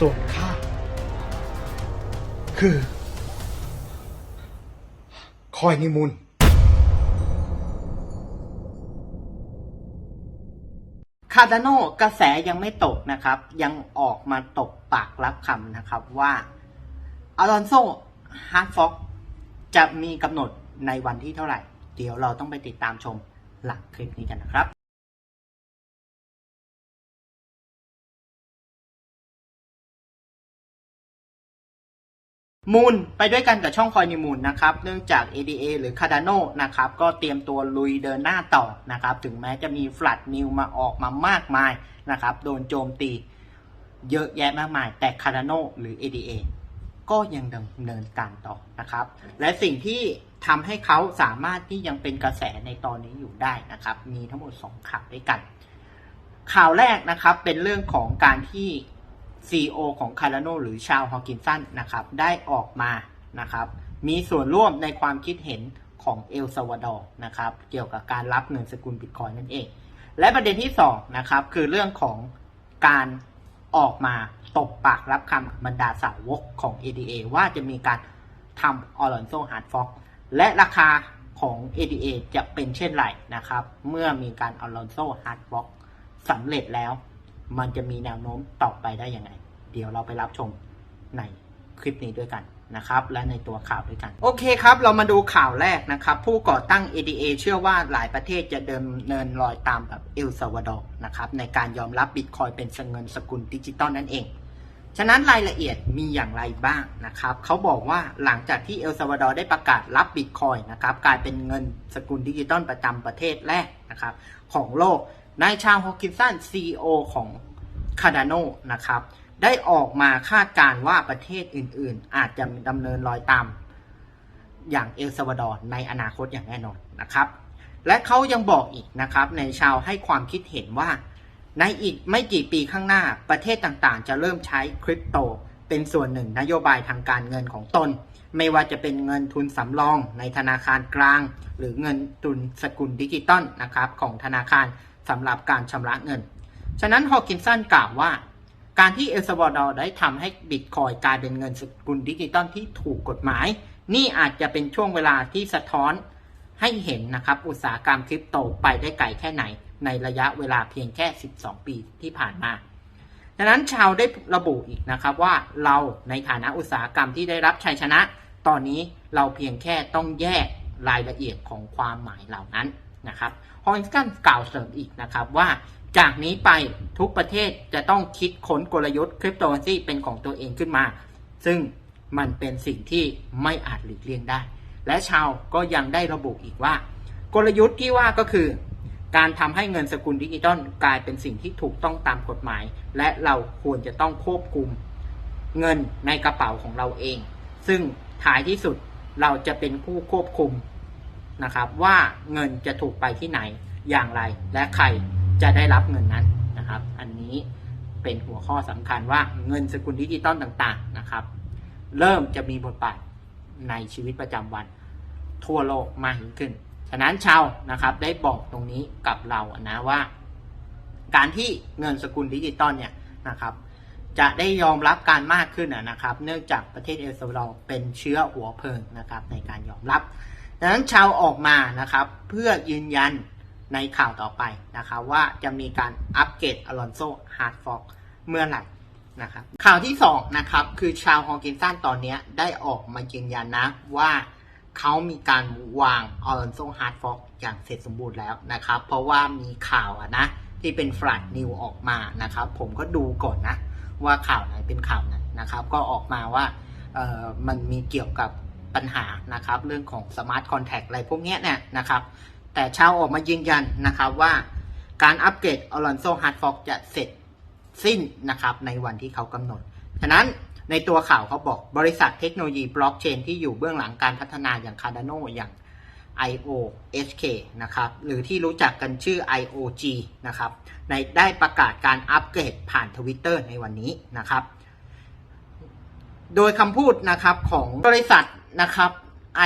ส่วนข้าคือ คอยนิมุนคาร์ดาโนกระแสยังไม่ตกนะครับ ยังออกมาตกปากรับคำนะครับว่าอลอนโซฮาร์ดฟ็อกจะมีกำหนดในวันที่เท่าไหร่ เดี๋ยวเราต้องไปติดตามชมหลังคลิปนี้กันนะครับ มูลไปด้วยกันกับช่องคอยนิมูลนะครับ เนื่องจาก ADA หรือ Cardano นะครับ ก็เตรียมตัวลุยเดินหน้าต่อนะครับ ถึงแม้จะมีฟลัดนิวมาออกมามากมายนะครับ โดนโจมตีเยอะแยะมากมาย แต่ Cardano หรือ ADA ก็ยังดำเนินการต่อนะครับ และสิ่งที่ทำให้เขาสามารถที่ยังเป็นกระแสในตอนนี้อยู่ได้นะครับ มีทั้งหมด 2 ข่าวด้วยกัน ข่าวแรกนะครับเป็นเรื่องของการที่ CEO ของ Cardano หรือชาวฮอกินสันนะครับได้ออกมานะครับมีส่วนร่วมในความคิดเห็นของเอลซาวาดอร์นะครับเกี่ยวกับการรับเงินสกุลบิตคอยนั่นเอง และประเด็นที่2นะครับคือเรื่องของการออกมาตบปากรับคำบรรดาสาวกของ ADA ว่าจะมีการทำออ l อนโซฮาร์ดฟอกและราคาของ ADA จะเป็นเช่นไรนะครับ เมื่อมีการออ l อนโซฮาร์ดฟอกสำเร็จแล้ว มันจะมีแนวโน้มต่อไปได้ยังไง เดี๋ยวเราไปรับชมในคลิปนี้ด้วยกันนะครับและในตัวข่าวด้วยกัน โอเคครับ เรามาดูข่าวแรกนะครับ ผู้ก่อตั้ง ADA เชื่อว่าหลายประเทศจะเดินเนินรอยตามแบบเอลซาวาดอร์นะครับในการยอมรับบิตคอยเป็นเงินสกุลดิจิตอลนั่นเอง ฉะนั้นรายละเอียดมีอย่างไรบ้างนะครับเขาบอกว่าหลังจากที่เอลซาวาดอร์ได้ประกาศรับบิตคอยนะครับกลายเป็นเงินสกุลดิจิตอลประจำประเทศแรกนะครับของโลก นายชาฮอกินสัน CEO ของคาดาโนนะครับ ได้ออกมาคาดการณ์ว่าประเทศอื่นๆ อาจจะดำเนินรอยตาม อย่างเอลซาวาดอร์ในอนาคตอย่างแน่นอนนะครับ และเขายังบอกอีกนะครับ ในชาวให้ความคิดเห็นว่า ในอีกไม่กี่ปีข้างหน้าประเทศต่างๆ จะเริ่มใช้คริปโต เป็นส่วนหนึ่งนโยบายทางการเงินของตน ไม่ว่าจะเป็นเงินทุนสำรองในธนาคารกลาง หรือเงินทุนสกุลดิจิตอลนะครับของธนาคาร สำหรับการชำระเงิน ฉะนั้นฮอว์กินสันกล่าวว่า การที่เอลซาวาดอร์ได้ทำให้บิตคอยกลายเป็นเงินสกุลดิจิตอลที่ถูกกฎหมาย นี่อาจจะเป็นช่วงเวลาที่สะท้อนให้เห็นนะครับอุตสาหกรรมคริปโตไปได้ไกลแค่ไหน ในระยะเวลาเพียงแค่ 12 ปีที่ผ่านมาดังนั้นชาวได้ระบุอีกนะครับว่าเราในฐานะอุตสาหกรรมที่ได้รับชัยชนะ ตอนนี้เราเพียงแค่ต้องแยกรายละเอียดของความหมายเหล่านั้น นะครับฮอร์กันกล่าวเสริมอีกนะครับว่าจากนี้ไปทุกประเทศจะต้องคิดค้นกลยุทธ์คริปโตเคอเรนซีเป็นของตัวเองขึ้นมา ซึ่งมันเป็นสิ่งที่ไม่อาจหลีกเลี่ยงได้ และชาวก็ยังได้ระบุอีกว่า กลยุทธ์ที่ว่าก็คือ การทำให้เงินสกุลดิจิตอลกลายเป็นสิ่งที่ถูกต้องตามกฎหมาย และเราควรจะต้องควบคุมเงินในกระเป๋าของเราเอง ซึ่งท้ายที่สุดเราจะเป็นผู้ควบคุม นะครับว่าเงินจะถูกไปที่ไหนอย่างไร และใครจะได้รับเงินนั้นนะครับ อันนี้เป็นหัวข้อสำคัญว่าเงินสกุลดิจิตอลต่างๆนะครับ เริ่มจะมีบทบาทในชีวิตประจำวัน ทั่วโลกมากยิ่งขึ้น ฉะนั้นชาวนะครับได้บอกตรงนี้กับเรานะว่า การที่เงินสกุลดิจิตอลเนี่ยนะครับ จะได้ยอมรับการมากขึ้นนะครับ เนื่องจากประเทศเอลซาวาดอร์เป็นเชื้อหัวเพลิงนะครับในการยอมรับ ดังนั้นชาวออกมานะครับ เพื่อยืนยันในข่าวต่อไปนะครับว่าจะมีการอัปเกรดอลอนโซฮาร์ดฟอกเมื่อไหร่นะครับข่าวที่2นะครับคือชาวฮอกินสันตอนนี้ได้ออกมายืนยันนะว่าเขามีการวางอลอนโซฮาร์ดฟอกอย่างเสร็จสมบูรณ์แล้วนะครับ เพราะว่ามีข่าวอะนะที่เป็นฟลัดนิวออกมานะครับ ผมก็ดูก่อนนะ ว่าข่าวไหนเป็นข่าวไหนนะครับ ก็ออกมาว่าเออมันมีเกี่ยวกับ ปัญหานะครับ เรื่องของสมาร์ทคอนแทคอะไรพวกนี้เนี่ยนะครับ แต่ชาวออกมายืนยันนะครับว่าการอัปเกรดอลอนโซฮาร์ดฟอกจะเสร็จสิ้นนะครับในวันที่เขากำหนด ฉะนั้นในตัวข่าวเขาบอกบริษัทเทคโนโลยีบล็อกเชนที่อยู่เบื้องหลังการพัฒนาอย่าง Cardano อย่าง IOHK นะครับหรือที่รู้จักกันชื่อ IOG นะครับในได้ประกาศการอัปเกรดผ่านทวิตเตอร์ในวันนี้นะครับ โดยคำพูดนะครับของบริษัท นะครับ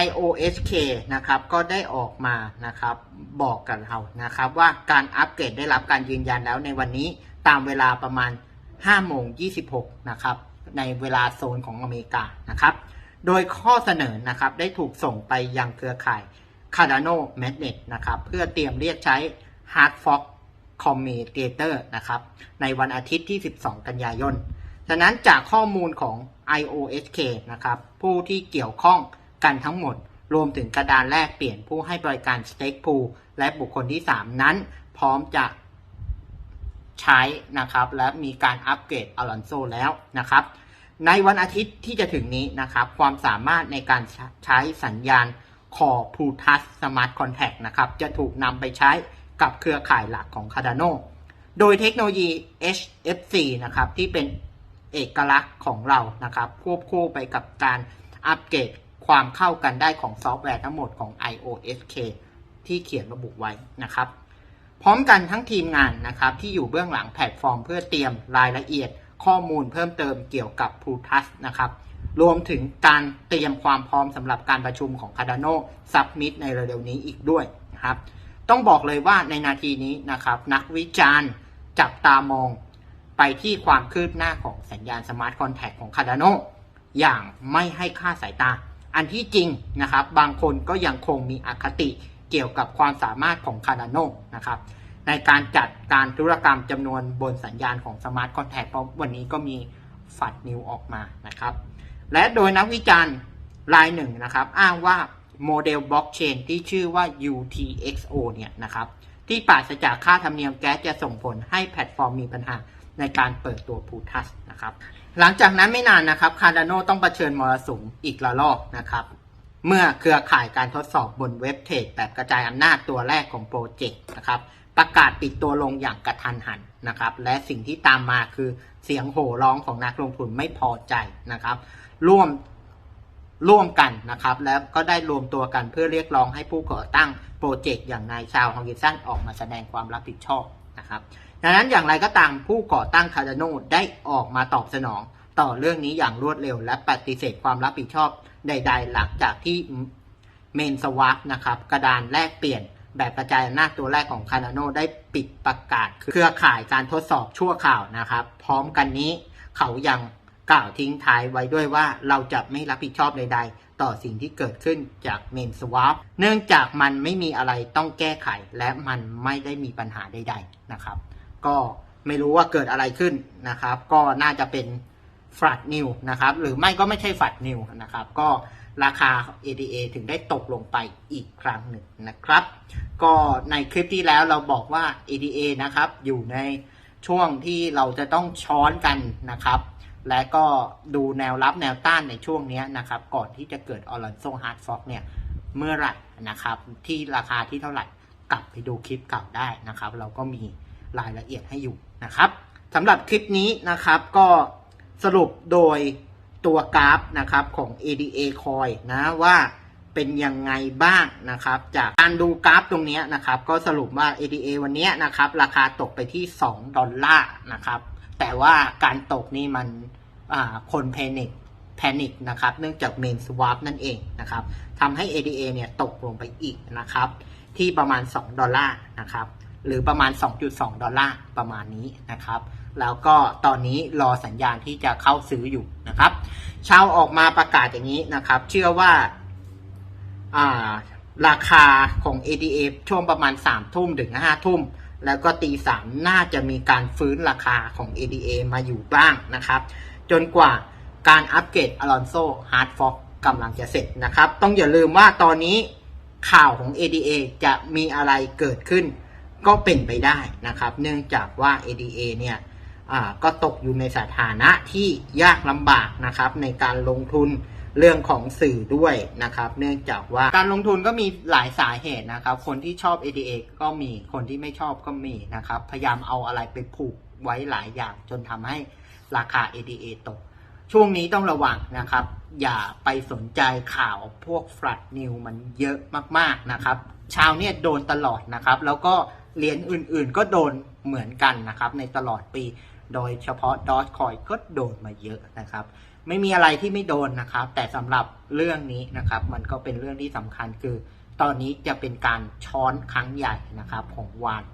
IOHK นะครับก็ได้ออกมานะครับบอกกับเรานะครับว่าการอัปเกรดได้รับการยืนยันแล้วในวันนี้ตามเวลาประมาณ5โมง26นะครับในเวลาโซนของอเมริกานะครับโดยข้อเสนอนะครับได้ถูกส่งไปยังเครือข่าย Cardano Magnet นะครับเพื่อเตรียมเรียกใช้ Hard Fork Commutator นะครับในวันอาทิตย์ที่ 12 กันยายน ฉะนั้นจากข้อมูลของ IOSK นะครับผู้ที่เกี่ยวข้องกันทั้งหมด รวมถึงกระดานแลกเปลี่ยนผู้ให้บริการ Stake Pool และบุคคลที่ 3 นั้น พร้อมจะใช้นะครับและมีการอัปเกรดอลอนโซแล้วนะครับในวันอาทิตย์ที่จะถึงนี้นะครับความสามารถในการใช้สัญญาณ Core Plutus Smart Contract นะครับจะถูกนำไปใช้กับเครือข่ายหลักของ Cardano โดยเทคโนโลยี HFC นะครับที่เป็น เอกลักษณ์ของเรานะครับ ควบคู่ไปกับการอัปเกรดความเข้ากันได้ของซอฟต์แวร์ทั้งหมดของ IOSK ที่เขียนระบุไว้นะครับ พร้อมกันทั้งทีมงานนะครับ ที่อยู่เบื้องหลังแพลตฟอร์มเพื่อเตรียมรายละเอียดข้อมูลเพิ่มเติมเกี่ยวกับ Plutus นะครับ รวมถึงการเตรียมความพร้อมสำหรับการประชุมของ Cardano Summit ในเร็วๆนี้อีกด้วยนะครับ ต้องบอกเลยว่าในนาทีนี้นะครับ นักวิจารณ์จับตามอง ไปที่ความคืบหน้าของสัญญาณสมาร์ทคอนแทคของ Cardano อย่างไม่ให้ค่าสายตา อันที่จริงนะครับ บางคนก็ยังคงมีอคติเกี่ยวกับความสามารถของ Cardano นะครับ ในการจัดการธุรกรรมจำนวนบนสัญญาณของสมาร์ทคอนแทคเพราะวันนี้ก็มีฝัดนิวออกมานะครับ และโดยนักวิจารณ์รายหนึ่งนะครับ อ้างว่าโมเดลบล็อกเชนที่ชื่อว่า UTXO เนี่ยนะครับ ที่ปราศจากค่าธรรมเนียมแก๊สจะส่งผลให้แพลตฟอร์มมีปัญหาในการเปิดตัว p u t u s นะครับ หลังจากนั้นไม่นานนะครับ Cardano ต้องเผชิญมรสุมอีกระลอกนะครับ เมื่อเครือข่ายการทดสอบบนเว็บเทรดแบบกระจายอำนาจตัวแรกของโปรเจกต์นะครับ ประกาศปิดตัวลงอย่างกระทันหันนะครับ และสิ่งที่ตามมาคือเสียงโห่ร้องของนักลงทุนไม่พอใจนะครับ ร่วมร่วมกันนะครับ แล้วก็ได้รวมตัวกันเพื่อเรียกร้องให้ผู้ก่อตั้ง รเจกต์อย่างนายชาวฮองกิสันออกมาแสดงความรับผิดชอบนะครับดังนั้นอย่างไรก็ตามผู้ก่อตั้งคาร์ดโนได้ออกมาตอบสนอง ต่อเรื่องนี้อย่างรวดเร็ว และปฏิเสธความรับผิดชอบใด ๆ หลังจากที่เมนสวาปนะครับกระดานแลกเปลี่ยนแบบกระจายอำนาจตัวแรกของ Cardano ได้ปิดประกาศเครือข่ายการทดสอบชั่วข่าวนะครับ พร้อมกันนี้เขายังกล่าวทิ้งท้ายไว้ด้วยว่าเราจะไม่รับผิดชอบใดๆ ต่อสิ่งที่เกิดขึ้นจากเมนสวาปเนื่องจากมันไม่มีอะไรต้องแก้ไข และมันไม่ได้มีปัญหาใด ๆนะครับ ก็ไม่รู้ว่าเกิดอะไรขึ้นนะครับ ก็น่าจะเป็นฟลัดนิวนะครับ หรือไม่ก็ไม่ใช่ฟลัดนิวนะครับ ก็ราคา ADA ถึงได้ตกลงไปอีกครั้งหนึ่งนะครับ ก็ในคลิปที่แล้วเราบอกว่า ADA นะครับ อยู่ในช่วงที่เราจะต้องช้อนกันนะครับ และก็ดูแนวรับแนวต้านในช่วงนี้นะครับ ก่อนที่จะเกิดออรันโซฮาร์ดฟอกเนี่ยเมื่อไหร่นะครับ ที่ราคาที่เท่าไหร่กลับไปดูคลิปเก่าได้นะครับ เราก็มีรายละเอียดให้อยู่นะครับสำหรับคลิปนี้นะครับก็สรุปโดยตัวกราฟนะครับของ ADA Coin นะว่าเป็นยังไงบ้างนะครับ จากการดูกราฟตรงนี้นะครับ ก็สรุปว่า ADA วันนี้นะครับ ราคาตกไปที่ 2 ดอลลาร์นะครับ แต่ว่าการตกนี่มันคนแพนิคแพนิคนะครับ เนื่องจากเมนสวาปนั่นเองนะครับทำให้ ADA เนี่ยตกลงไปอีกนะครับ ที่ประมาณ 2 ดอลลาร์นะครับ หรือประมาณ 2.2 ดอลลาร์ประมาณนี้นะครับ แล้วก็ตอนนี้รอสัญญาณที่จะเข้าซื้ออยู่นะครับชาวออกมาประกาศอย่างนี้นะครับ เชื่อว่าราคาของ ADA ช่วงประมาณ3ทุ่มถึง5ทุ่ม แล้วก็ตีสามน่าจะมีการฟื้นราคาของ ADA มาอยู่บ้างนะครับ จนกว่าการอัปเกรด Alonso Hard Fork กำลังจะเสร็จนะครับ ต้องอย่าลืมว่าตอนนี้ข่าวของ ADA จะมีอะไรเกิดขึ้น ก็เป็นไปได้นะครับ เนื่องจากว่า ADA เนี่ยก็ตกอยู่ในสถานะที่ยากลำบากนะครับในการลงทุน เรื่องของสื่อด้วยนะครับ เนื่องจากว่าการลงทุนก็มีหลายสาเหตุนะครับ คนที่ชอบ ADA ก็มีคนที่ไม่ชอบก็มีนะครับ พยายามเอาอะไรไปผูกไว้หลายอย่างจนทำให้ราคา ADA ตก ช่วงนี้ต้องระวังนะครับ อย่าไปสนใจข่าวพวกฟลัดนิวมันเยอะมากๆนะครับ ชาวเนี่ยโดนตลอดนะครับ แล้วก็เหรียญอื่นๆก็โดนเหมือนกันนะครับ ในตลอดปี โดยเฉพาะดอทคอยก็โดนมาเยอะนะครับ ไม่มีอะไรที่ไม่โดนนะครับ แต่สำหรับเรื่องนี้นะครับ มันก็เป็นเรื่องที่สำคัญคือ ตอนนี้จะเป็นการช้อนครั้งใหญ่นะครับของวาน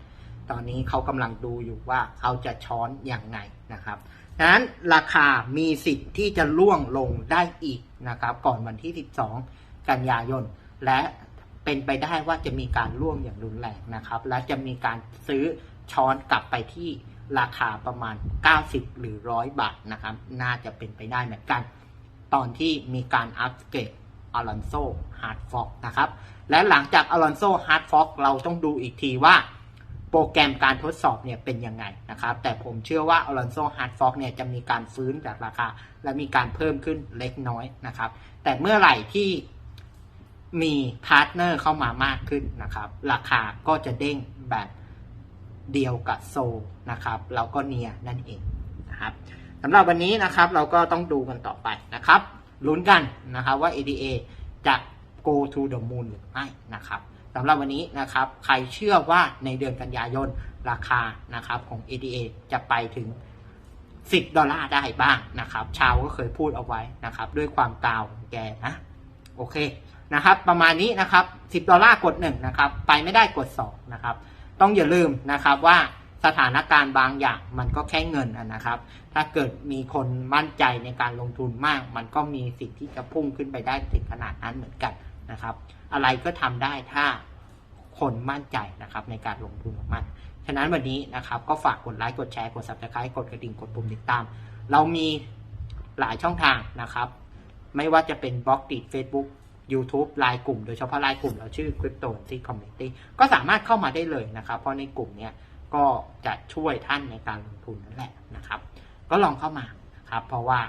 ตอนนี้เขากำลังดูอยู่ว่าเขาจะช้อนอย่างไงนะครับฉะนั้นราคามีสิทธิ์ที่จะล่วงลงได้อีกนะครับ ก่อนวันที่ 12 กันยายน และเป็นไปได้ว่าจะมีการร่วมอย่างรุนแรงนะครับ และจะมีการซื้อช้อนกลับไปที่ ราคาประมาณ 90 หรือ 100 บาทนะครับ น่าจะเป็นไปได้เหมือนกัน ตอนที่มีการอัปเกรดอลอนโซฮาร์ดฟอกนะครับ และหลังจากอลอนโซฮาร์ดฟอกเราต้องดูอีกทีว่า โปรแกรมการทดสอบเนี่ยเป็นยังไงนะครับ แต่ผมเชื่อว่าอลอนโซฮาร์ดฟอกเนี่ยจะมีการฟื้นจากราคา และมีการเพิ่มขึ้นเล็กน้อยนะครับ แต่เมื่อไหร่ที่มีพาร์ทเนอร์เข้ามามากขึ้นนะครับ ราคาก็จะเด้งแบบ เดียวกับโซนะครับแล้วก็เนียนั่นเองนะครับสำหรับวันนี้นะครับเราก็ต้องดูกันต่อไปนะครับลุ้นกันนะครับว่า ADA จะ go to the moon หรือไม่นะครับสำหรับวันนี้นะครับใครเชื่อว่าในเดือนกันยายนราคานะครับของ ADA จะไปถึง 10 ดอลลาร์ได้บ้างนะครับชาวก็เคยพูดเอาไว้นะครับด้วยความกาวแกนะโอเคนะครับประมาณนี้นะครับ 10 ดอลลาร์กด 1 นะครับ ไปไม่ได้กด 2 นะครับ ต้องอย่าลืมนะครับว่าสถานการณ์บางอย่างมันก็แค่เงินนะครับ ถ้าเกิดมีคนมั่นใจในการลงทุนมาก มันก็มีสิทธิ์ที่จะพุ่งขึ้นไปได้ถึงขนาดนั้นเหมือนกันนะครับ อะไรก็ทำได้ถ้าคนมั่นใจนะครับในการลงทุนของมัน ฉะนั้นวันนี้นะครับก็ฝากกดไลค์กดแชร์กด subscribe กดกระดิ่งกดปุ่มติดตาม เรามีหลายช่องทางนะครับ ไม่ว่าจะเป็นบล็อกติด Facebook YouTube ไลน์กลุ่ม โดยเฉพาะไลน์กลุ่มเราชื่อ Crypto c Community ก็สามารถเข้ามาได้เลยนะครับ เพราะในกลุ่มเนี้ยก็จะช่วยท่านในการลงทุนนั่นแหละนะครับ ก็ลองเข้ามาครับเพราะว่า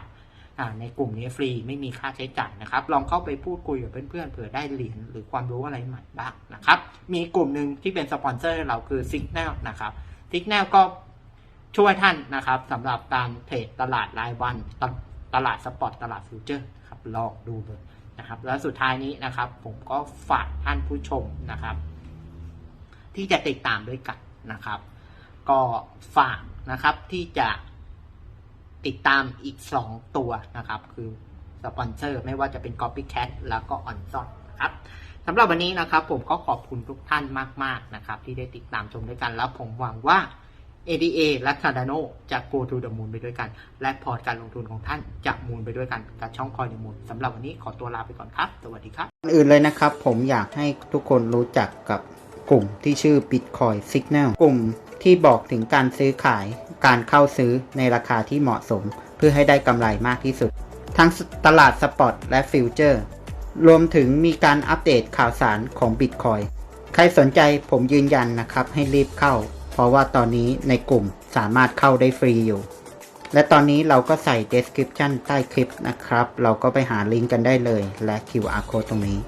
ในกลุ่มนี้ฟรีไม่มีค่าใช้จ่ายนะครับ ลองเข้าไปพูดคุยกับเพื่อนๆเผื่อได้เหรียญหรือความรู้อะไรใหม่บ้างนะครับ มีกลุ่มหนึ่งที่เป็นสปอนเซอร์เราคือ Signal นะครับ Signal ก็ช่วยท่านนะครับสำหรับการเทรดตลาดรายวันตตลาดสปอตตลาดฟิวเจอร์ครับลองดูเลย นะครับ แล้วสุดท้ายนี้นะครับ ผมก็ฝากท่านผู้ชมนะครับ ที่จะติดตามด้วยกันนะครับ ก็ฝากนะครับที่จะติดตามอีก 2 ตัวนะครับ คือสปอนเซอร์ไม่ว่าจะเป็น Copycat แล้วก็ o n z o n นะครับสำหรับวันนี้นะครับ ผมก็ขอบคุณทุกท่านมาก ๆ นะครับ ที่ได้ติดตามชมด้วยกันแล้วผมหวังว่า ADA และ Cardano จะ go to the moon ไปด้วยกัน และพอร์ตการลงทุนของท่านจะมูลไปด้วยกันกับช่องคอยในมูลสำหรับวันนี้ขอตัวลาไปก่อนครับ สวัสดีครับอนอื่นเลยนะครับ ผมอยากให้ทุกคนรู้จักกับกลุ่มที่ชื่อ Bitcoin Signal กลุ่มที่บอกถึงการซื้อขายการเข้าซื้อในราคาที่เหมาะสม เพื่อให้ได้กำไรมากที่สุด ทั้งตลาดสปอตและฟิวเจอร์รวมถึงมีการอัปเดตข่าวสารของ Bitcoin ใครสนใจผมยืนยันนะครับให้รีบเข้า เพราะว่าตอนนี้ในกลุ่มสามารถเข้าได้ฟรีอยู่ และตอนนี้เราก็ใส่ description ใต้คลิปนะครับ เราก็ไปหาลิงก์กันได้เลยและ QR code ตรงนี้